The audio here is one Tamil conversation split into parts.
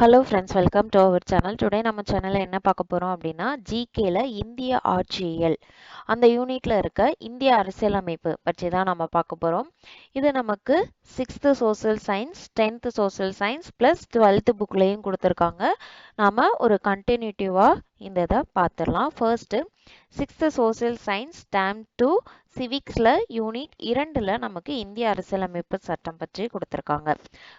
Hello friends welcome to our channel today நம்ம சேனலில் என்ன பார்க்க போகிறோம் அப்படின்னா ஜிகேல இந்திய ஆட்சியியல். அந்த யூனிட்டில் இருக்க இந்திய அரசியலமைப்பு பற்றி தான் நம்ம பார்க்க போகிறோம் இது நமக்கு sixth social science tenth social science plus twelfth புக்லேயும் கொடுத்துருக்காங்க. நாம் ஒரு கண்டினியூட்டிவாக இந்த இதை பார்த்துடலாம். First sixth social science term two சிவிக்ஸில் unit இரண்டில் நமக்கு இந்திய அரசியலமைப்பு சட்டம் பற்றி கொடுத்துருக்காங்க.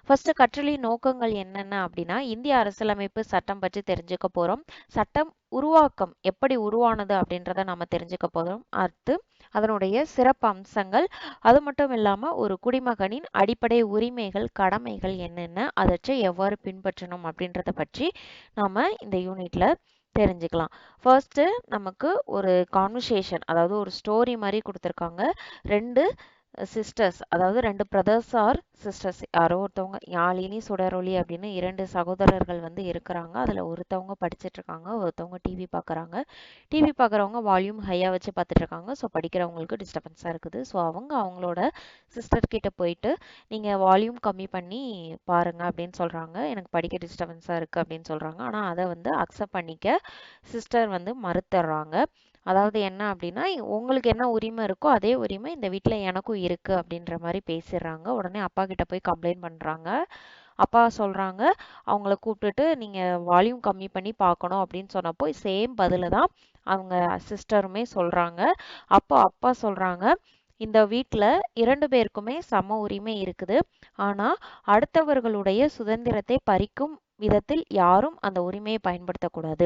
ஃபர்ஸ்ட் கற்றலி நோக்கங்கள் என்னென்ன அப்படின்னா இந்திய அரசியலமைப்பு சட்டம் பற்றி தெரிஞ்சுக்க போகிறோம் சட்டம் உருவாக்கம் எப்படி உருவானது அப்படின்றத நம்ம தெரிஞ்சுக்க போகிறோம் அடுத்து அதனுடைய சிறப்பு அம்சங்கள் அது மட்டும் இல்லாமல் ஒரு குடிமகனின் அடிப்படை உரிமைகள் கடமைகள் என்னென்ன அதற்றை எவ்வாறு பின்பற்றணும் அப்படின்றத பற்றி நாம் இந்த யூனிட்ல தெரிஞ்சுக்கலாம். ஃபர்ஸ்ட்டு நமக்கு ஒரு கான்வர்சேஷன் அதாவது ஒரு ஸ்டோரி மாதிரி கொடுத்துருக்காங்க. ரெண்டு சிஸ்டர்ஸ் அதாவது ரெண்டு பிரதர்ஸ் ஆர் சிஸ்டர்ஸ் யாரோ ஒருத்தவங்க யாழினி சுடரொளி அப்படின்னு இரண்டு சகோதரர்கள் வந்து இருக்கிறாங்க. அதில் ஒருத்தவங்க படிச்சுட்டு இருக்காங்க ஒருத்தவங்க டிவி பார்க்குறாங்க. டிவி பார்க்குறவங்க வால்யூம் ஹையாக வச்சு பார்த்துட்டு இருக்காங்க. ஸோ படிக்கிறவங்களுக்கு டிஸ்டர்பன்ஸாக இருக்குது. ஸோ அவங்க அவங்களோட சிஸ்டர் கிட்ட போயிட்டு நீங்கள் வால்யூம் கம்மி பண்ணி பாருங்க அப்படின்னு சொல்கிறாங்க எனக்கு படிக்க டிஸ்டர்பன்ஸாக இருக்குது அப்படின்னு சொல்கிறாங்க ஆனால் அதை வந்து அக்செப்ட் பண்ணிக்க சிஸ்டர் வந்து மறுத்துடுறாங்க. அதாவது என்ன அப்படின்னா உங்களுக்கு என்ன உரிமை இருக்கோ அதே உரிமை இந்த வீட்டில் எனக்கும் இருக்குது அப்படின்ற மாதிரி பேசிடுறாங்க. உடனே அப்பா கிட்ட போய் கம்ப்ளைண்ட் பண்ணுறாங்க அப்பா சொல்கிறாங்க அவங்கள கூப்பிட்டுட்டு நீங்கள் வால்யூம் கம்மி பண்ணி பார்க்கணும் அப்படின்னு சொன்னப்போ சேம் பதில தான் அவங்க சிஸ்டருமே சொல்கிறாங்க அப்போ அப்பா சொல்கிறாங்க இந்த வீட்டில் இரண்டு பேருக்குமே சம உரிமை இருக்குது. ஆனால் அடுத்தவர்களுடைய சுதந்திரத்தை பறிக்கும் விதத்தில் யாரும் அந்த உரிமையை பயன்படுத்தக்கூடாது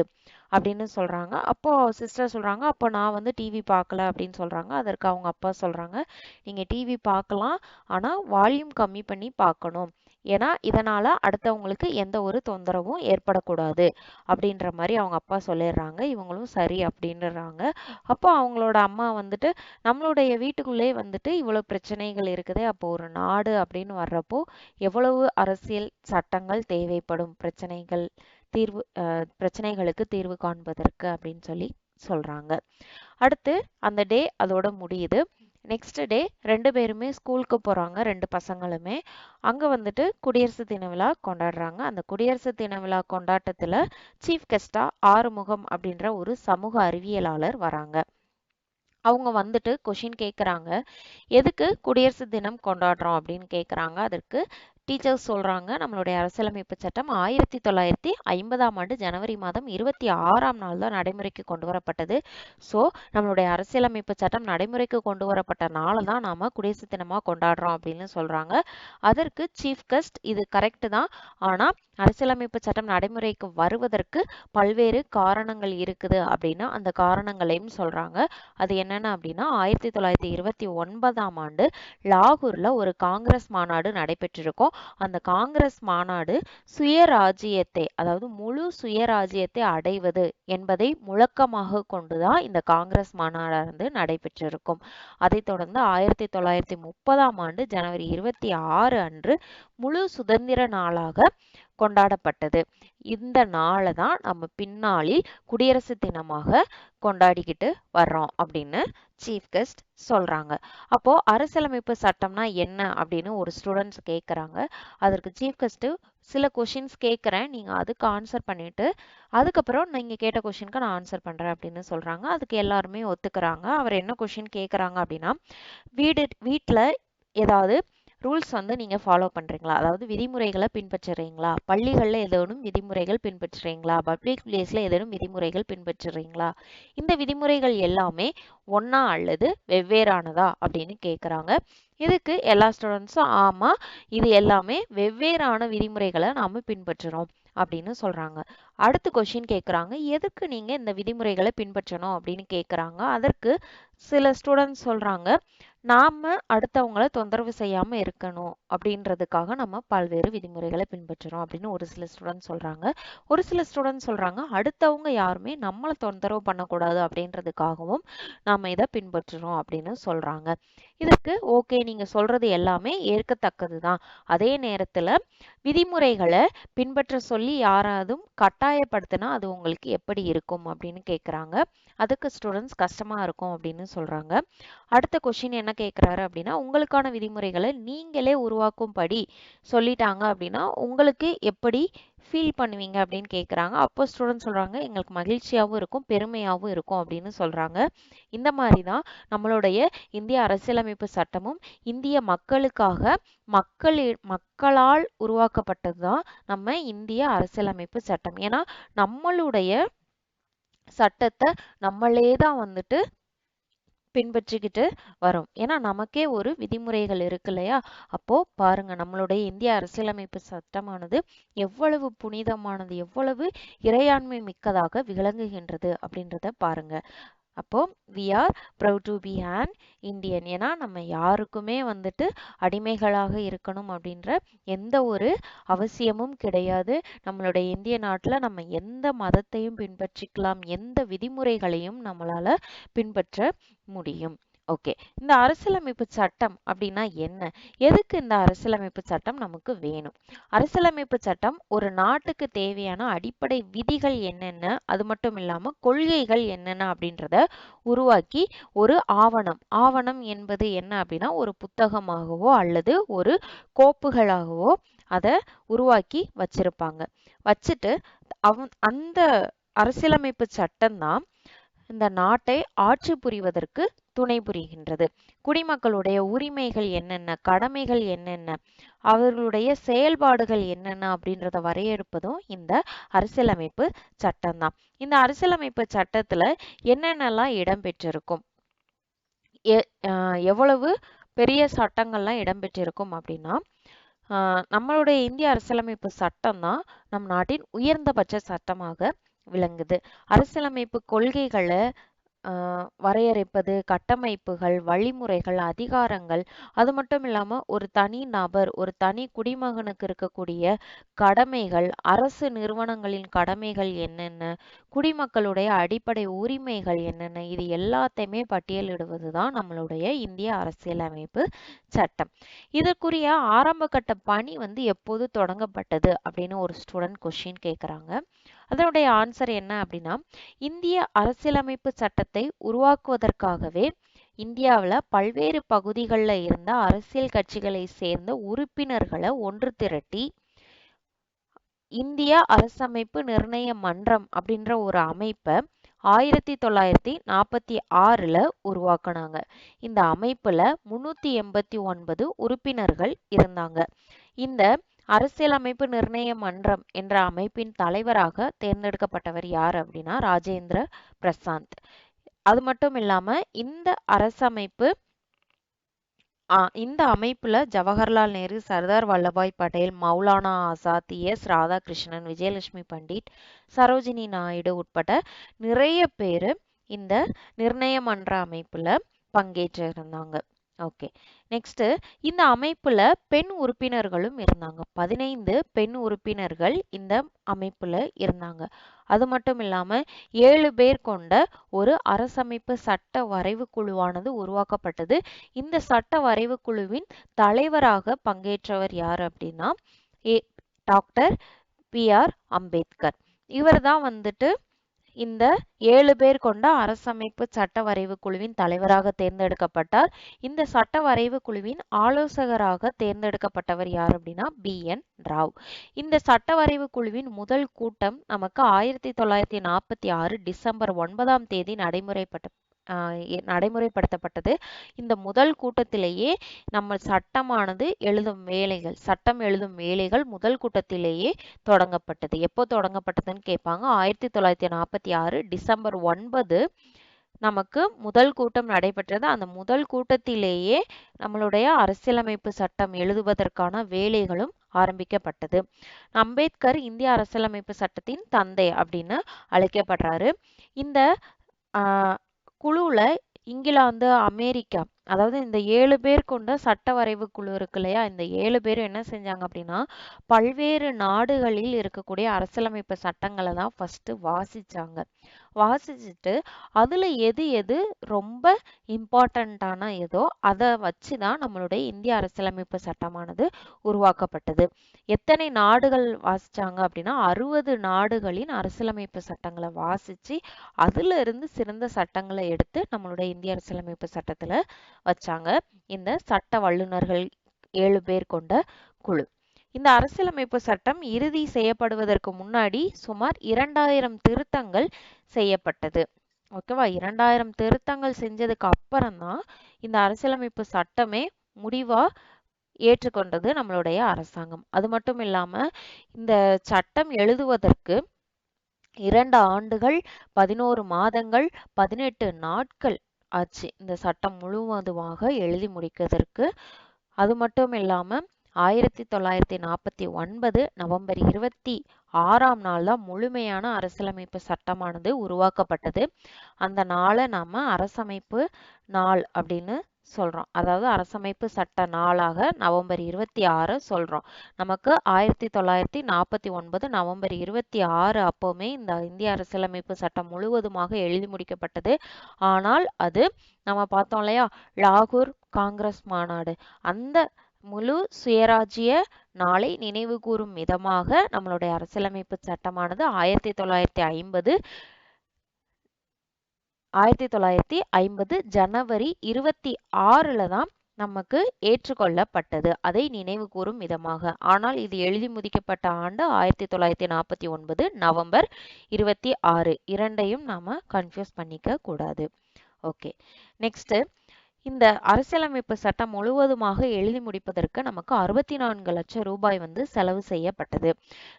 அப்படின்னு சொல்கிறாங்க அப்போ சிஸ்டர் சொல்கிறாங்க அப்போ நான் வந்து டிவி பார்க்கல அப்படின்னு சொல்கிறாங்க அதற்கு அவங்க அப்பா சொல்கிறாங்க நீங்கள் டிவி பார்க்கலாம் ஆனால் வால்யூம் கம்மி பண்ணி பார்க்கணும். ஏன்னா இதனால் அடுத்தவங்களுக்கு எந்த ஒரு தொந்தரவும் ஏற்படக்கூடாது. அப்படின்ற மாதிரி அவங்க அப்பா சொல்லிடுறாங்க. இவங்களும் சரி அப்படின்றாங்க அப்போ அவங்களோட அம்மா வந்துட்டு நம்மளுடைய வீட்டுக்குள்ளே வந்துட்டு இவ்வளோ பிரச்சனைகள் இருக்குதே. அப்போ ஒரு நாடு அப்படின்னு வர்றப்போ எவ்வளவு அரசியல் சட்டங்கள் தேவைப்படும் பிரச்சனைகள் தீர்வு பிரச்சனைகளுக்கு தீர்வு காண்பதற்கு அப்படின்னு சொல்லி சொல்கிறாங்க அடுத்து அந்த டே அதோட முடியுது. நெக்ஸ்ட் டே ரெண்டு பேருமே ஸ்கூலுக்கு போகிறாங்க ரெண்டு பசங்களுமே. அங்கே வந்துட்டு குடியரசு தின விழா கொண்டாடுறாங்க. அந்த குடியரசு தின விழா கொண்டாட்டத்தில் சீஃப் கெஸ்டாக ஆறுமுகம் அப்படின்ற ஒரு சமூக அறிவியலாளர் வராங்க. அவங்க வந்துட்டு கொஷின் கேட்குறாங்க எதுக்கு குடியரசு தினம் கொண்டாடுறோம் அப்படின்னு கேட்குறாங்க அதற்கு டீச்சர்ஸ் சொல்கிறாங்க நம்மளுடைய அரசியலமைப்பு சட்டம் ஆயிரத்தி தொள்ளாயிரத்தி ஐம்பதாம் ஆண்டு ஜனவரி மாதம் இருபத்தி ஆறாம் நாள் தான் நடைமுறைக்கு கொண்டு வரப்பட்டது. ஸோ நம்மளுடைய அரசியலமைப்பு சட்டம் நடைமுறைக்கு கொண்டு வரப்பட்ட நாளை தான் நாம் குடியரசு தினமாக கொண்டாடுறோம் அப்படின்னு சொல்கிறாங்க அதற்கு சீஃப் கெஸ்ட் இது கரெக்டு தான். ஆனால் அரசியலமைப்பு சட்டம் நடைமுறைக்கு வருவதற்கு பல்வேறு காரணங்கள் இருக்குது அப்படின்னா அந்த காரணங்களையும் சொல்கிறாங்க அது என்னென்ன அப்படின்னா ஆயிரத்தி தொள்ளாயிரத்தி இருபத்தி ஒன்பதாம் ஆண்டு லாகூரில் ஒரு காங்கிரஸ் மாநாடு நடைபெற்றிருக்கும். அந்த காங்கிரஸ் மாநாடு சுயராஜ்யத்தை அதாவது முழு சுயராஜ்யத்தை அடைவது என்பதை முழக்கமாக கொண்டுதான் இந்த காங்கிரஸ் மாநாடானது நடைபெற்றிருக்கும். அதைத் தொடர்ந்து ஆயிரத்தி தொள்ளாயிரத்தி முப்பதாம் ஆண்டு ஜனவரி இருபத்தி ஆறு அன்று முழு சுதந்திர நாளாக கொண்டாடப்பட்டது. இந்த நாளை தான் நம்ம பின்னாளில் குடியரசு தினமாக கொண்டாடிக்கிட்டு வர்றோம் அப்படின்னு சீஃப் கெஸ்ட் சொல்றாங்க. அப்போ அரசியலமைப்பு சட்டம்னா என்ன அப்படின்னு ஒரு ஸ்டூடெண்ட்ஸ் கேட்குறாங்க அதற்கு சீஃப் கெஸ்ட்டு சில கொஷின்ஸ் கேட்குறேன் நீங்கள் அதுக்கு ஆன்சர் பண்ணிட்டு அதுக்கப்புறம் நீங்கள் கேட்ட கொஷினுக்கு நான் ஆன்சர் பண்ணுறேன் அப்படின்னு சொல்கிறாங்க அதுக்கு எல்லாருமே ஒத்துக்கிறாங்க. அவர் என்ன கொஷின் கேட்குறாங்க அப்படின்னா வீடு வீட்டில் ஏதாவது ரூல்ஸ் வந்து நீங்கள் ஃபாலோ பண்ணுறீங்களா அதாவது விதிமுறைகளை பின்பற்றுறீங்களா? பள்ளிகளில் ஏதேனும் விதிமுறைகள் பின்பற்றுறீங்களா? பப்ளிக் பிளேஸில் ஏதேனும் விதிமுறைகள் பின்பற்றுறீங்களா? இந்த விதிமுறைகள் எல்லாமே ஒன்றா அல்லது வெவ்வேறானதா அப்படின்னு கேட்குறாங்க இதுக்கு எல்லா ஸ்டூடெண்ட்ஸும் ஆமாம் இது எல்லாமே வெவ்வேறான விதிமுறைகளை நாம் பின்பற்றுறோம் அப்படின்னு சொல்கிறாங்க அடுத்த கொஷின் கேட்குறாங்க எதுக்கு நீங்கள் இந்த விதிமுறைகளை பின்பற்றணும் அப்படின்னு கேட்குறாங்க அதற்கு சில ஸ்டூடெண்ட்ஸ் சொல்கிறாங்க நாம் அடுத்தவங்கள தொந்தரவு செய்யாமல் இருக்கணும் அப்படின்றதுக்காக நம்ம பல்வேறு விதிமுறைகளை பின்பற்றுறோம் அப்படின்னு ஒரு சில ஸ்டூடெண்ட்ஸ் சொல்கிறாங்க ஒரு சில ஸ்டூடெண்ட்ஸ் சொல்கிறாங்க அடுத்தவங்க யாருமே நம்மளை தொந்தரவு பண்ணக்கூடாது அப்படின்றதுக்காகவும் நாம் இதை பின்பற்றுறோம் அப்படின்னு சொல்கிறாங்க இதுக்கு ஓகே நீங்கள் சொல்கிறது எல்லாமே ஏற்கத்தக்கது தான் அதே நேரத்தில் விதிமுறைகளை பின்பற்ற சொல்லி யாராவதும் கட்டாயப்படுத்தினா அது உங்களுக்கு எப்படி இருக்கும் அப்படின்னு கேட்குறாங்க அதுக்கு ஸ்டூடெண்ட்ஸ் கஷ்டமாக இருக்கும் அப்படின்னு சொல்கிறாங்க அடுத்த கொஷின் என்ன கேட்குறாரு அப்படின்னா உங்களுக்கான விதிமுறைகளை நீங்களே உருவாக்கும்படி சொல்லிட்டாங்க அப்படின்னா உங்களுக்கு எப்படி ஃபீல் பண்ணுவீங்க அப்படின்னு கேட்குறாங்க அப்போ ஸ்டூடெண்ட் சொல்கிறாங்க எங்களுக்கு மகிழ்ச்சியாகவும் இருக்கும் பெருமையாகவும் இருக்கும் அப்படின்னு சொல்கிறாங்க இந்த மாதிரி தான் நம்மளுடைய இந்திய அரசியலமைப்பு சட்டமும் இந்திய மக்களுக்காக மக்கள் மக்களால் உருவாக்கப்பட்டது தான் நம்ம இந்திய அரசியலமைப்பு சட்டம். ஏன்னா நம்மளுடைய சட்டத்தை நம்மளே தான் வந்துட்டு பின்பற்றிக்கிட்டு வரும். ஏன்னா நமக்கே ஒரு விதிமுறைகள் இருக்கு இல்லையா? அப்போ பாருங்க நம்மளுடைய இந்திய அரசியலமைப்பு சட்டமானது எவ்வளவு புனிதமானது எவ்வளவு இறையாண்மை மிக்கதாக விளங்குகின்றது அப்படின்றத பாருங்க. அப்போ we are proud to be an Indian ஏன்னா நம்ம யாருக்குமே வந்துட்டு அடிமைகளாக இருக்கணும் அப்படின்ற எந்த ஒரு அவசியமும் கிடையாது. நம்மளுடைய இந்திய நாட்டில் நம்ம எந்த மதத்தையும் பின்பற்றிக்கலாம் எந்த விதிமுறைகளையும் நம்மளால பின்பற்ற முடியும். ஓகே. இந்த அரசியலமைப்பு சட்டம் அப்படின்னா என்ன? எதுக்கு இந்த அரசியலமைப்பு சட்டம் நமக்கு வேணும்? அரசியலமைப்பு சட்டம் ஒரு நாட்டுக்கு தேவையான அடிப்படை விதிகள் என்னென்ன? அது மட்டும் இல்லாம கொள்கைகள் என்னென்ன அப்படின்றத உருவாக்கி ஒரு ஆவணம். ஆவணம் என்பது என்ன அப்படின்னா ஒரு புத்தகமாகவோ அல்லது ஒரு கோப்புகளாகவோ அதை உருவாக்கி வச்சிருப்பாங்க. வச்சுட்டு அவ அந்த அரசியலமைப்பு சட்டம் தான் இந்த நாட்டை ஆட்சி புரிவதற்கு துணை புரிகின்றது. குடிமக்களுடைய உரிமைகள் என்னென்ன கடமைகள் என்னென்ன அவர்களுடைய செயல்பாடுகள் என்னென்ன அப்படின்றத வரையறுப்பதும் இந்த அரசியலமைப்பு சட்டம் தான் இந்த அரசியலமைப்பு சட்டத்துல என்னென்னலாம் இடம்பெற்றிருக்கும்? எவ்வளவு பெரிய சட்டங்கள்லாம் இடம்பெற்றிருக்கும் அப்படின்னா நம்மளுடைய இந்திய அரசியலமைப்பு சட்டம் தான் நம் நாட்டின் உயர்ந்தபட்ச சட்டமாக விளங்குது. அரசியலமைப்பு கொள்கைகளை வரையறைப்பது கட்டமைப்புகள் வழிமுறைகள் அதிகாரங்கள் அது மட்டும் இல்லாம ஒரு தனி நபர் ஒரு தனி குடிமகனுக்கு இருக்கக்கூடிய கடமைகள் அரசு நிறுவனங்களின் கடமைகள் என்னென்ன குடிமக்களுடைய அடிப்படை உரிமைகள் என்னென்ன இது எல்லாத்தையுமே பட்டியலிடுவதுதான் நம்மளுடைய இந்திய அரசியலமைப்பு சட்டம். இதற்குரிய ஆரம்ப கட்ட பணி வந்து எப்போது தொடங்கப்பட்டது அப்படின்னு ஒரு ஸ்டூடெண்ட் கொஷின் கேட்குறாங்க அதனுடைய ஆன்சர் என்ன அப்படின்னா இந்திய அரசியலமைப்பு சட்டத்தை உருவாக்குவதற்காகவே இந்தியாவில் பல்வேறு பகுதிகளில் இருந்த அரசியல் கட்சிகளை சேர்ந்த உறுப்பினர்களை ஒன்று திரட்டி இந்திய அரசமைப்பு நிர்ணய மன்றம் அப்படின்ற ஒரு அமைப்பை ஆயிரத்தி தொள்ளாயிரத்தி நாற்பத்தி ஆறுல உருவாக்குனாங்க. இந்த அமைப்புல முன்னூத்தி எண்பத்தி ஒன்பது உறுப்பினர்கள் இருந்தாங்க. இந்த அரசியலமைப்பு நிர்ணய மன்றம் என்ற அமைப்பின் தலைவராக தேர்ந்தெடுக்கப்பட்டவர் யார் அப்படின்னா ராஜேந்திர பிரசாந்த். அது மட்டும் இல்லாம இந்த அரசமைப்பு இந்த அமைப்புல ஜவஹர்லால் நேரு சர்தார் வல்லபாய் பட்டேல் மௌலானா ஆசாத் எஸ். ராதாகிருஷ்ணன் விஜயலட்சுமி பண்டிட் சரோஜினி நாயுடு உட்பட நிறைய பேர் இந்த நிர்ணய மன்ற அமைப்புல பங்கேற்றிருந்தாங்க. ஓகே. நெக்ஸ்ட் இந்த அமைப்புல பெண் உறுப்பினர்களும் இருந்தாங்க. பதினைந்து பெண் உறுப்பினர்கள் இந்த அமைப்புல இருந்தாங்க. அது மட்டும் இல்லாம ஏழு பேர் கொண்ட ஒரு அரசமைப்பு சட்ட வரைவு குழுவானது உருவாக்கப்பட்டது. இந்த சட்ட வரைவு குழுவின் தலைவராக பங்கேற்றவர் யார் அப்படின்னா ஏ டாக்டர் பி ஆர் அம்பேத்கர். இவர் தான் வந்துட்டு இந்த ஏழு பேர் கொண்ட அரசமைப்பு சட்ட வரைவு குழுவின் தலைவராக தேர்ந்தெடுக்கப்பட்டார். இந்த சட்ட வரைவு குழுவின் ஆலோசகராக தேர்ந்தெடுக்கப்பட்டவர் யார் அப்படின்னா பி. என். ராவ். இந்த சட்ட வரைவு குழுவின் முதல் கூட்டம் நமக்கு ஆயிரத்தி தொள்ளாயிரத்தி நாற்பத்தி ஆறு டிசம்பர் ஒன்பதாம் தேதி நடைமுறைப்பட்ட நடைமுறைப்படுத்தப்பட்டது. இந்த முதல் கூட்டத்திலேயே நம்ம சட்டமானது எழுதும் வேலைகள் சட்டம் எழுதும் வேலைகள் முதல் கூட்டத்திலேயே தொடங்கப்பட்டது. எப்போ தொடங்கப்பட்டதுன்னு கேட்பாங்க? ஆயிரத்தி தொள்ளாயிரத்தி நாற்பத்தி ஆறு டிசம்பர் ஒன்பது நமக்கு முதல் கூட்டம் நடைபெற்றது. அந்த முதல் கூட்டத்திலேயே நம்மளுடைய அரசியலமைப்பு சட்டம் எழுதுவதற்கான வேலைகளும் ஆரம்பிக்கப்பட்டது. அம்பேத்கர் இந்திய அரசியலமைப்பு சட்டத்தின் தந்தை அப்படின்னு அழைக்கப்படுறாரு. இந்த குழுவில் இங்கிலாந்து அமெரிக்கா அதாவது இந்த ஏழு பேர் கொண்ட சட்ட வரைவு குழு இருக்கு இல்லையா? இந்த ஏழு பேரும் என்ன செஞ்சாங்க அப்படின்னா பல்வேறு நாடுகளில் இருக்கக்கூடிய அரசியலமைப்பு சட்டங்களை தான் ஃபர்ஸ்ட் வாசிச்சாங்க. வாசிச்சுட்டு அதுல எது எது ரொம்ப இம்பார்ட்டண்ட்டான ஏதோ அதை வச்சு தான் நம்மளுடைய இந்திய அரசியலமைப்பு சட்டமானது உருவாக்கப்பட்டது. எத்தனை நாடுகள் வாசிச்சாங்க அப்படின்னா அறுபது நாடுகளின் அரசியலமைப்பு சட்டங்களை வாசிச்சு அதுல இருந்து சிறந்த சட்டங்களை எடுத்து நம்மளுடைய இந்திய அரசியலமைப்பு சட்டத்துல வச்சாங்க. இந்த சட்ட வல்லுநர்கள் ஏழு பேர் கொண்ட குழு. இந்த அரசியலமைப்பு சட்டம் இறுதி செய்யப்படுவதற்கு முன்னாடி சுமார் இரண்டாயிரம் திருத்தங்கள் செய்யப்பட்டது. ஓகேவா இரண்டாயிரம் திருத்தங்கள் செஞ்சதுக்கு அப்புறம்தான் இந்த அரசியலமைப்பு சட்டமே முடிவா ஏற்றுக்கொண்டது நம்மளுடைய அரசாங்கம். அது மட்டும் இல்லாம இந்த சட்டம் எழுதுவதற்கு இரண்டு ஆண்டுகள் பதினோரு மாதங்கள் பதினெட்டு நாட்கள் ஆச்சு. இந்த சட்டம் முழுவதுமாக எழுதி முடிக்கிறதற்கு அது மட்டும் இல்லாம ஆயிரத்தி தொள்ளாயிரத்தி நாற்பத்தி ஒன்பது நவம்பர் இருபத்தி ஆறாம் நாள் தான் முழுமையான அரசியலமைப்பு சட்டமானது உருவாக்கப்பட்டது. அந்த நாளை நாம அரசமைப்பு நாள் அப்படின்னு சொல்றோம். அதாவது அரசமைப்பு சட்ட நாளாக நவம்பர் இருபத்தி ஆறு சொல்றோம். நமக்கு ஆயிரத்தி தொள்ளாயிரத்தி நாற்பத்தி ஒன்பது நவம்பர் இருபத்தி ஆறு அப்போவுமே இந்த இந்திய அரசியலமைப்பு சட்டம் முழுவதுமாக எழுதி முடிக்கப்பட்டது. ஆனால் அது நம்ம பார்த்தோம் இல்லையா? லாகூர் காங்கிரஸ் மாநாடு. அந்த முழு சுயராஜ்ய நாளை நினைவு கூறும் விதமாக நம்மளுடைய அரசியலமைப்பு சட்டமானது ஆயிரத்தி தொள்ளாயிரத்தி ஐம்பது ஆயிரத்தி தொள்ளாயிரத்தி ஐம்பது ஜனவரி இருபத்தி ஆறுல தான் நமக்கு ஏற்றுக்கொள்ளப்பட்டது. அதை நினைவு கூறும் விதமாக. ஆனால் இது எழுதி முடிக்கப்பட்ட ஆண்டு ஆயிரத்தி தொள்ளாயிரத்தி நாற்பத்தி ஒன்பது நவம்பர் இருபத்தி ஆறு. இரண்டையும் நாம கன்ஃபியூஸ் பண்ணிக்க கூடாது. ஓகே நெக்ஸ்ட்டு இந்த அரசியலமைப்பு சட்டம் முழுவதுமாக எழுதி முடிப்பதற்கு நமக்கு அறுபத்தி நான்கு லட்சம் ரூபாய் வந்து செலவு செய்யப்பட்டது.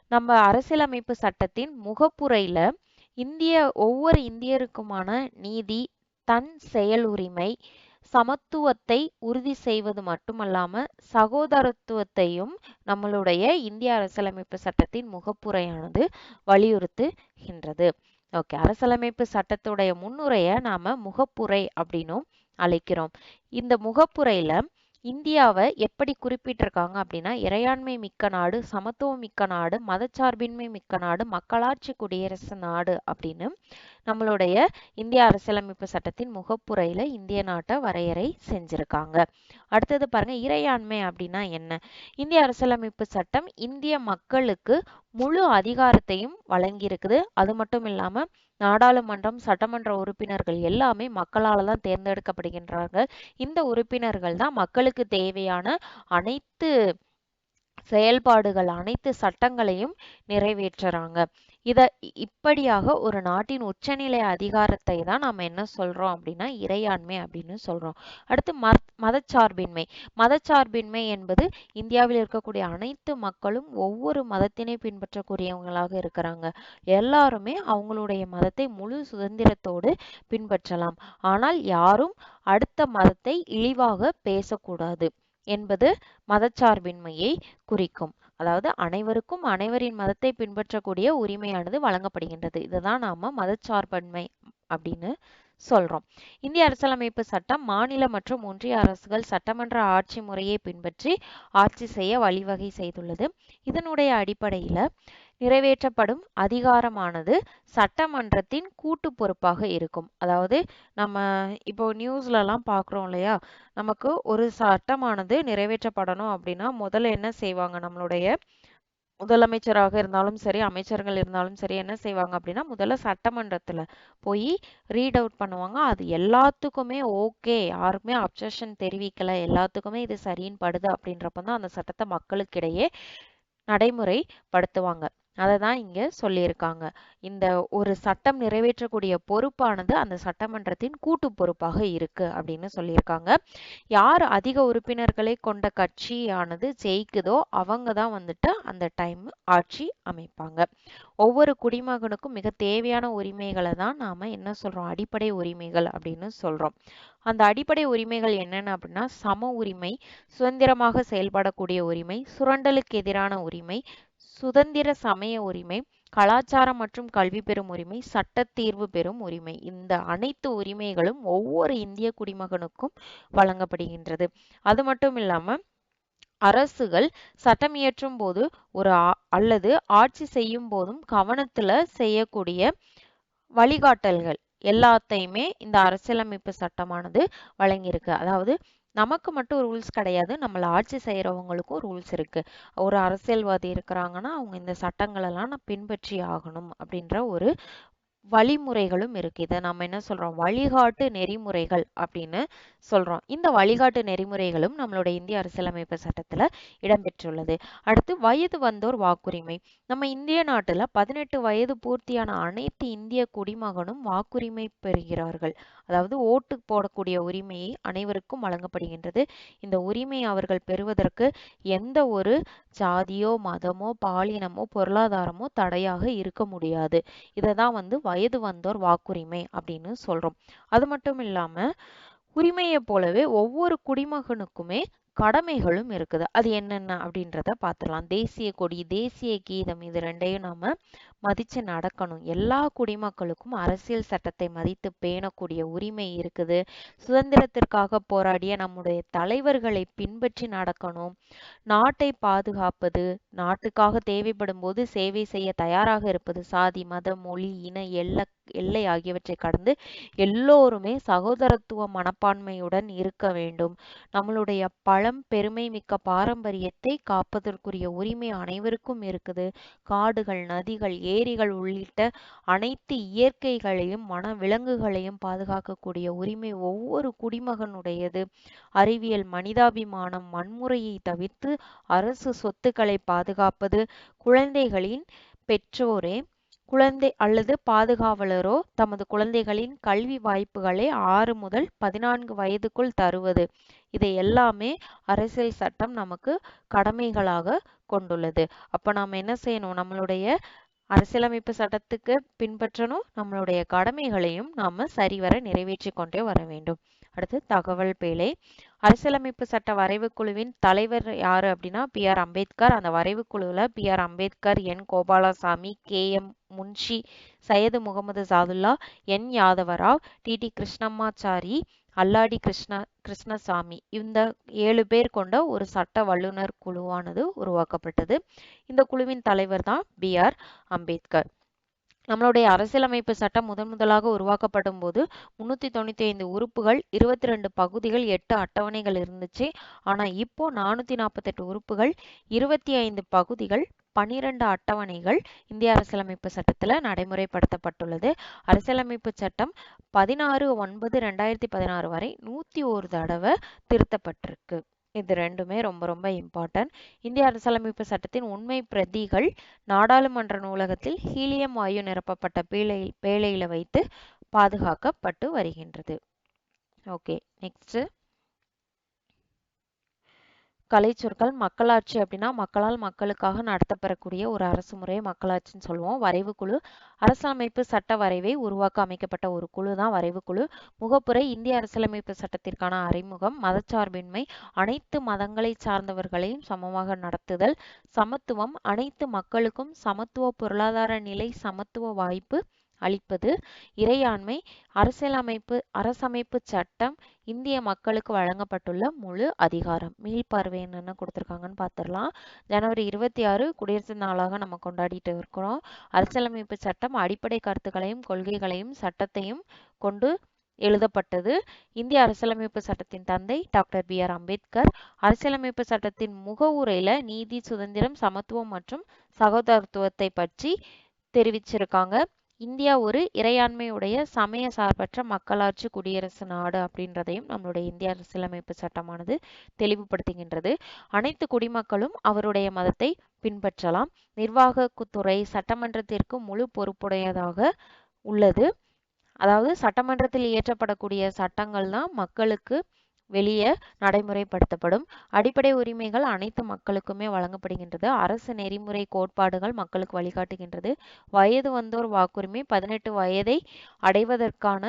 நம்ம அரசியலமைப்பு சட்டத்தின் முகப்புரையில இந்திய ஒவ்வொரு இந்தியருக்குமான நீதி தன் செயல் உரிமை சமத்துவத்தை உறுதி செய்வது மட்டுமல்லாம சகோதரத்துவத்தையும் நம்மளுடைய இந்திய அரசியலமைப்பு சட்டத்தின் முகப்புரையானது வலியுறுத்துகின்றது. ஓகே அரசியலமைப்பு சட்டத்துடைய முன்னுரையை நாம முகப்புரை அப்படின்னும் அழைக்கிறோம். இந்த முகப்புரையில இந்தியாவை எப்படி குறிப்பிட்டிருக்காங்க அப்படின்னா இறையாண்மை மிக்க நாடு சமத்துவம் மிக்க நாடு மதச்சார்பின்மை மிக்க நாடு மக்களாட்சி குடியரசு நாடு அப்படின்னு நம்மளுடைய இந்திய அரசியலமைப்பு சட்டத்தின் முகப்புரையில இந்திய நாட்டை வரையறை செஞ்சிருக்காங்க. அடுத்தது பாருங்க இறையாண்மை அப்படின்னா என்ன? இந்திய அரசியலமைப்பு சட்டம் இந்திய மக்களுக்கு முழு அதிகாரத்தையும் வழங்கியிருக்குது. அது மட்டும் இல்லாம நாடாளுமன்றம் சட்டமன்ற உறுப்பினர்கள் எல்லாமே மக்களால் தான் தேர்ந்தெடுக்கப்படுகின்றார்கள் இந்த உறுப்பினர்கள் தான் மக்களுக்கு தேவையான அனைத்து செயல்பாடுகள் அனைத்து சட்டங்களையும் நிறைவேற்றுறாங்க. இத இப்படியாக ஒரு நாட்டின் உச்சநிலை அதிகாரத்தை தான் நாம என்ன சொல்றோம் அப்படின்னா இறையாண்மை அப்படின்னு சொல்றோம். அடுத்து ம மதச்சார்பின்மை. மதச்சார்பின்மை என்பது இந்தியாவில் இருக்கக்கூடிய அனைத்து மக்களும் ஒவ்வொரு மதத்தினை பின்பற்றக்கூடியவங்களாக இருக்கிறாங்க. எல்லாருமே அவங்களுடைய மதத்தை முழு சுதந்திரத்தோடு பின்பற்றலாம். ஆனால் யாரும் அடுத்த மதத்தை இழிவாக பேசக்கூடாது என்பது மதச்சார்பின்மையை குறிக்கும். அதாவது அனைவருக்கும் அனைவரின் மதத்தை பின்பற்றக்கூடிய உரிமையானது வழங்கப்படுகின்றது. இதுதான் நாம மதச்சார்பன்மை அப்படின்னு சொல்றோம். இந்திய அரசியலமைப்பு சட்டம் மாநில மற்றும் ஒன்றிய அரசுகள் சட்டமன்ற ஆட்சி முறையை பின்பற்றி ஆட்சி செய்ய வழிவகை செய்துள்ளது. இதனுடைய அடிப்படையில நிறைவேற்றப்படும் அதிகாரமானது சட்டமன்றத்தின் கூட்டு பொறுப்பாக இருக்கும். அதாவது நம்ம இப்போ நியூஸ்லலாம் பார்க்குறோம் இல்லையா? நமக்கு ஒரு சட்டமானது நிறைவேற்றப்படணும் அப்படின்னா முதல்ல என்ன செய்வாங்க? நம்மளுடைய முதலமைச்சராக இருந்தாலும் சரி அமைச்சர்கள் இருந்தாலும் சரி என்ன செய்வாங்க அப்படின்னா முதல்ல சட்டமன்றத்தில் போய் ரீட் அவுட் பண்ணுவாங்க. அது எல்லாத்துக்குமே ஓகே யாருக்குமே அப்சஷன் தெரிவிக்கல. எல்லாத்துக்குமே இது சரின்னு படுது அப்படின்றப்ப தான் அந்த சட்டத்தை மக்களுக்கிடையே நடைமுறைப்படுத்துவாங்க. அதை தான் இங்க சொல்லியிருக்காங்க. இந்த ஒரு சட்டம் நிறைவேற்றக்கூடிய பொறுப்பானது அந்த சட்டமன்றத்தின் கூட்டு பொறுப்பாக இருக்கு அப்படின்னு சொல்லியிருக்காங்க. யார் அதிக உறுப்பினர்களை கொண்ட கட்சியானது ஜெயிக்குதோ அவங்க தான் வந்துட்டு அந்த டைம் ஆட்சி அமைப்பாங்க. ஒவ்வொரு குடிமகனுக்கும் மிக தேவையான உரிமைகளை தான் நாம என்ன சொல்றோம்? அடிப்படை உரிமைகள் அப்படின்னு சொல்றோம். அந்த அடிப்படை உரிமைகள் என்னென்ன அப்படின்னா சம உரிமை சுதந்திரமாக செயல்படக்கூடிய உரிமை சுரண்டலுக்கு எதிரான உரிமை சுதந்திர சமய உரிமை கலாச்சாரம் மற்றும் கல்வி பெறும் உரிமை சட்ட தீர்வு பெறும் உரிமை. இந்த அனைத்து உரிமைகளும் ஒவ்வொரு இந்திய குடிமகனுக்கும் வழங்கப்படுகின்றது. அது மட்டும் இல்லாம அரசுகள் சட்டம் இயற்றும் போது ஒரு அல்லது ஆட்சி செய்யும் போதும் கவனத்துல செய்யக்கூடிய வழிகாட்டல்கள் எல்லாத்தையுமே இந்த அரசியலமைப்பு சட்டமானது வழங்கியிருக்கு. அதாவது நமக்கு மட்டும் ரூல்ஸ் கிடையாது. நம்மளை ஆட்சி செய்யறவங்களுக்கும் ரூல்ஸ் இருக்கு. ஒரு அரசியல்வாதி இருக்கிறாங்கன்னா அவங்க இந்த சட்டங்களெல்லாம் நான் பின்பற்றி ஆகணும் அப்படின்ற ஒரு வழிமுறைகளும் இருக்கு. இதை நம்ம என்ன சொல்றோம்? வழிகாட்டு நெறிமுறைகள் அப்படின்னு சொல்றோம். இந்த வழிகாட்டு நெறிமுறைகளும் நம்மளோட இந்திய அரசியலமைப்பு சட்டத்துல இடம்பெற்றுள்ளது. அடுத்து வயது வந்தோர் வாக்குரிமை. நம்ம இந்திய நாட்டுல பதினெட்டு வயது பூர்த்தியான அனைத்து இந்திய குடிமகனும் வாக்குரிமை பெறுகிறார்கள். அதாவது ஓட்டு போடக்கூடிய உரிமையை அனைவருக்கும் வழங்கப்படுகின்றது. இந்த உரிமை அவர்கள் பெறுவதற்கு எந்த ஒரு ஜாதியோ மதமோ பாலினமோ பொருளாதாரமோ தடையாக இருக்க முடியாது. இதை தான் வந்து வயது வந்தோர் வாக்குரிமை அப்படின்னு சொல்றோம். அது மட்டும் இல்லாம உரிமையை போலவே ஒவ்வொரு குடிமகனுக்குமே கடமைகளும் இருக்குது. அது என்னென்ன அப்படின்றத பார்த்துடலாம். தேசிய கொடி தேசிய கீதம் இது ரெண்டையும் நாம மதிச்சு நடக்கணும். எல்லா குடிமக்களுக்கும் அரசியல் சட்டத்தை மதித்து பேணக்கூடிய உரிமை இருக்குது. சுதந்திரத்திற்காக போராடிய நம்முடைய தலைவர்களை பின்பற்றி நடக்கணும். நாட்டை பாதுகாப்பது நாட்டுக்காக தேவைப்படும் போது சேவை செய்ய தயாராக இருப்பது சாதி மத மொழி இன எல்ல எல்லை ஆகியவற்றை கடந்து எல்லோருமே சகோதரத்துவ மனப்பான்மையுடன் இருக்க வேண்டும். நம்மளுடைய பழம் பெருமை மிக்க பாரம்பரியத்தை காப்பதற்குரிய உரிமை அனைவருக்கும் இருக்குது. காடுகள் நதிகள் ஏரிகள் உள்ளிட்ட அனைத்து இயற்கைகளையும் மன விலங்குகளையும் பாதுகாக்கக்கூடிய உரிமை ஒவ்வொரு குடிமகனுடையது. அறிவியல் மனிதாபிமானம் வன்முறையை தவிர்த்து அரசு சொத்துக்களை பாதுகாப்பது. குழந்தைகளின் பெற்றோரே குழந்தை அல்லது பாதுகாவலரோ தமது குழந்தைகளின் கல்வி வாய்ப்புகளை ஆறு முதல் பதினான்கு வயதுக்குள் தருவது. இதை எல்லாமே அரசியல் சட்டம் நமக்கு கடமைகளாக கொண்டுள்ளது. அப்ப நாம் என்ன செய்யணும்? நம்மளுடைய அரசியலமைப்பு சட்டத்துக்கு பின்பற்றணும். நம்மளுடைய கடமைகளையும் நாம சரிவர நிறைவேற்றி கொண்டே வர வேண்டும். அடுத்து தகவல் பேழை அரசியலமைப்பு சட்ட வரைவு குழுவின் தலைவர் யாரு அப்படின்னா பி. ஆர். அம்பேத்கர். அந்த வரைவு குழுவில் B. R. Ambedkar N. Gopalaswami K. M. Munshi Syed Mohammad Saadulla N. Yadavrao T. T. Krishnamachari Alladi Krishna Krishnaswami இந்த ஏழு பேர் கொண்ட ஒரு சட்ட வல்லுநர் குழுவானது உருவாக்கப்பட்டது. இந்த குழுவின் தலைவர் தான் பி ஆர் அம்பேத்கர். நம்மளுடைய அரசியலமைப்பு சட்டம் முதன் முதலாக உருவாக்கப்படும் போது முன்னூத்தி தொண்ணூத்தி ஐந்து உறுப்புகள் இருபத்தி ரெண்டு பகுதிகள் எட்டு அட்டவணைகள் இருந்துச்சு. ஆனா இப்போ நானூத்தி நாற்பத்தெட்டு உறுப்புகள் இருபத்தி ஐந்து பகுதிகள் பனிரெண்டு அட்டவணைகள் இந்திய அரசியலமைப்பு சட்டத்தில் நடைமுறைப்படுத்தப்பட்டுள்ளது. அரசியலமைப்பு சட்டம் பதினாறு ஒன்பது ரெண்டாயிரத்தி பதினாறு வரை நூற்றி ஒரு தடவை திருத்தப்பட்டிருக்கு. இது ரெண்டுமே ரொம்ப ரொம்ப இம்பார்ட்டன்ட் இந்திய அரசியலமைப்பு சட்டத்தின் உண்மை பிரதிகள் நாடாளுமன்ற நூலகத்தில் ஹீலியம் வாயு நிரப்பப்பட்ட பேழை பேழையில வைத்து பாதுகாக்கப்பட்டு வருகின்றது. ஓகே நெக்ஸ்ட் கலைச்சொற்கள் மக்களாட்சி அப்படின்னா மக்களால் மக்களுக்காக நடத்தப்பெறக்கூடிய ஒரு அரசு முறையை மக்களாட்சின்னு சொல்லுவோம். வரைவு குழு. அரசமைப்பு சட்ட வரைவை உருவாக்க அமைக்கப்பட்ட ஒரு குழு தான் வரைவு குழு. முகப்புரை இந்திய அரசியலமைப்பு சட்டத்திற்கான அறிமுகம். மதச்சார்பின்மை. அனைத்து மதங்களை சார்ந்தவர்களையும் சமமாக நடத்துதல். சமத்துவம். அனைத்து மக்களுக்கும் சமத்துவ பொருளாதார நிலை சமத்துவ வாய்ப்பு. அளிப்பது இறையாண்மை அரசியலமைப்பு அரசமைப்பு சட்டம் இந்திய மக்களுக்கு வழங்கப்பட்டுள்ள முழு அதிகாரம். மீள்பார்வை என்னென்ன கொடுத்துருக்காங்கன்னு பார்த்துடலாம் ஜனவரி இருபத்தி ஆறு குடியரசு நாளாக நம்ம கொண்டாடிட்டு இருக்கிறோம். அரசியலமைப்பு சட்டம் அடிப்படை கருத்துக்களையும் கொள்கைகளையும் சட்டத்தையும் கொண்டு எழுதப்பட்டது. இந்திய அரசியலமைப்பு சட்டத்தின் தந்தை டாக்டர் பி ஆர் அம்பேத்கர். அரசியலமைப்பு சட்டத்தின் முகவுரையில நீதி சுதந்திரம் சமத்துவம் மற்றும் சகோதரத்துவத்தை பற்றி தெரிவிச்சிருக்காங்க. இந்தியா ஒரு இறையாண்மையுடைய சமய சார்பற்ற மக்களாட்சி குடியரசு நாடு அப்படின்றதையும் நம்மளுடைய இந்திய அரசியலமைப்பு சட்டமானது தெளிவுபடுத்துகின்றது. அனைத்து குடிமக்களும் அவருடைய மதத்தை பின்பற்றலாம். நிர்வாகத்துறை சட்டமன்றத்திற்கு முழு பொறுப்புடையதாக உள்ளது. அதாவது சட்டமன்றத்தில் இயற்றப்படக்கூடிய சட்டங்கள் தான் மக்களுக்கு வெளியே நடைமுறைப்படுத்தப்படும். அடிப்படை உரிமைகள் அனைத்து மக்களுக்குமே வழங்கப்படுகின்றது. அரசு நெறிமுறை கோட்பாடுகள் மக்களுக்கு வழிகாட்டுகின்றது. வயது வந்தோர் வாக்குரிமை பதினெட்டு வயதை அடைவதற்கான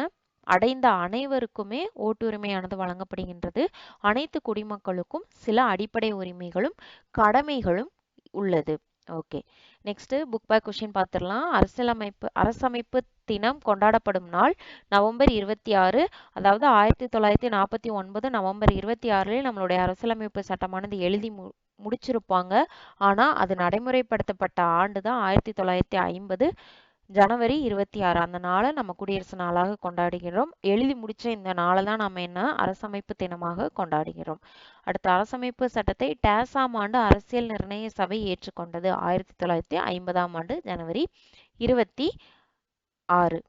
அடைந்த அனைவருக்குமே ஓட்டுரிமையானது வழங்கப்படுகின்றது. அனைத்து குடிமக்களுக்கும் சில அடிப்படை உரிமைகளும் கடமைகளும் உள்ளது. Okay next book by question பார்த்துடலாம் அரசியலமைப்பு அரசமைப்பு தினம் கொண்டாடப்படும் நாள் நவம்பர் இருபத்தி ஆறு அதாவது ஆயிரத்தி தொள்ளாயிரத்தி நாற்பத்தி ஒன்பது நவம்பர் இருபத்தி ஆறில் நம்மளுடைய அரசியலமைப்பு சட்டமானது எழுதி மு முடிச்சிருப்பாங்க. ஆனால் அது நடைமுறைப்படுத்தப்பட்ட ஆண்டு தான் ஆயிரத்தி தொள்ளாயிரத்தி ஐம்பது. ஜனவரி இருபத்தி ஆறு. அந்த நாளை நம்ம குடியரசு நாளாக கொண்டாடுகிறோம். எழுதி முடிச்ச இந்த நாளை தான் நம்ம என்ன? அரசமைப்பு தினமாக கொண்டாடுகிறோம். அடுத்த அரசமைப்பு சட்டத்தை டேசாம் ஆண்டு அரசியல் நிர்ணய சபை ஏற்றுக்கொண்டது. ஆயிரத்தி தொள்ளாயிரத்தி ஐம்பதாம் ஆண்டு ஜனவரி இருபத்தி ஆறு.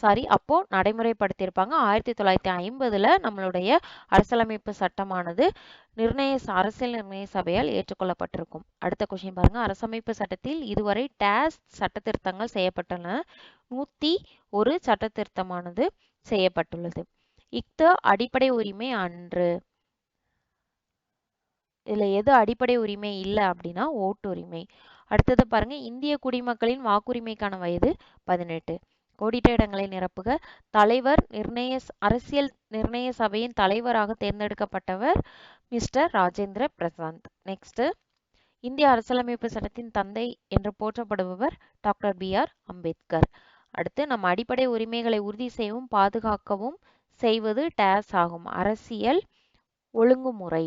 சாரி அப்போ நடைமுறைப்படுத்தியிருப்பாங்க. ஆயிரத்தி தொள்ளாயிரத்தி ஐம்பதுல நம்மளுடைய அரசியலமைப்பு சட்டமானது நிர்ணய அரசியல் நிர்ணய சபையால் ஏற்றுக்கொள்ளப்பட்டிருக்கும். அடுத்த கொஸ்டின் பாருங்க. அரசமைப்பு சட்டத்தில் இதுவரை டேஸ் சட்ட திருத்தங்கள் செய்யப்பட்டுள்ளன நூத்தி ஒரு சட்ட திருத்தமானது செய்யப்பட்டுள்ளது. இக்த அடிப்படை உரிமை அன்று. இதுல எது அடிப்படை உரிமை இல்லை அப்படின்னா ஓட்டுரிமை. அடுத்தது பாருங்க. இந்திய குடிமக்களின் வாக்குரிமைக்கான வயது பதினெட்டு. கோடிட்ட இடங்களை நிரப்புக. தலைவர் நிர்ணய அரசியல் நிர்ணய சபையின் தலைவராக தேர்ந்தெடுக்கப்பட்டவர் மிஸ்டர் ராஜேந்திர பிரசாந்த். நெக்ஸ்ட் இந்திய அரசியலமைப்பு சட்டத்தின் தந்தை என்று போற்றப்படுபவர் டாக்டர் பி ஆர் அம்பேத்கர். அடுத்து நம்ம அடிப்படை உரிமைகளை உறுதி செய்யவும் பாதுகாக்கவும் செய்வது டேஸ் ஆகும். அரசியல் ஒழுங்குமுறை.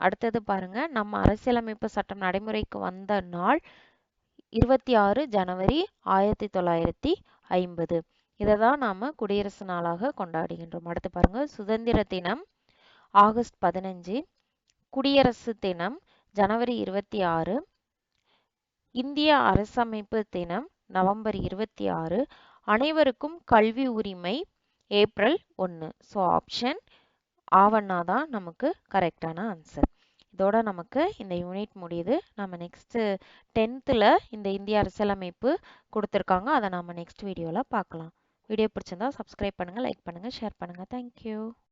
அடுத்தது பாருங்க நம்ம அரசியலமைப்பு சட்டம் நடைமுறைக்கு வந்த நாள் இருபத்தி ஆறு ஜனவரி ஆயிரத்தி தொள்ளாயிரத்தி ஐம்பது. இதை தான் நாம் குடியரசு நாளாக கொண்டாடுகின்றோம். அடுத்து பாருங்கள் சுதந்திர தினம் ஆகஸ்ட் பதினஞ்சு. குடியரசு தினம் ஜனவரி இருபத்தி ஆறு. இந்திய அரசமைப்பு தினம் நவம்பர் இருபத்தி ஆறு. அனைவருக்கும் கல்வி உரிமை ஏப்ரல் ஒன்று ஸோ ஆப்ஷன் ஆவண்ணா தான் நமக்கு கரெக்டான ஆன்சர் இதோட நமக்கு இந்த யூனிட் முடியுது. நம்ம நெக்ஸ்ட்டு டென்த்தில் இந்த இந்திய அரசியலமைப்பு கொடுத்துருக்காங்க. அதை நம்ம நெக்ஸ்ட் வீடியோவில் பார்க்கலாம். வீடியோ பிடிச்சிருந்தா சப்ஸ்கிரைப் பண்ணுங்கள் லைக் பண்ணுங்கள் ஷேர் பண்ணுங்கள் தேங்க்யூ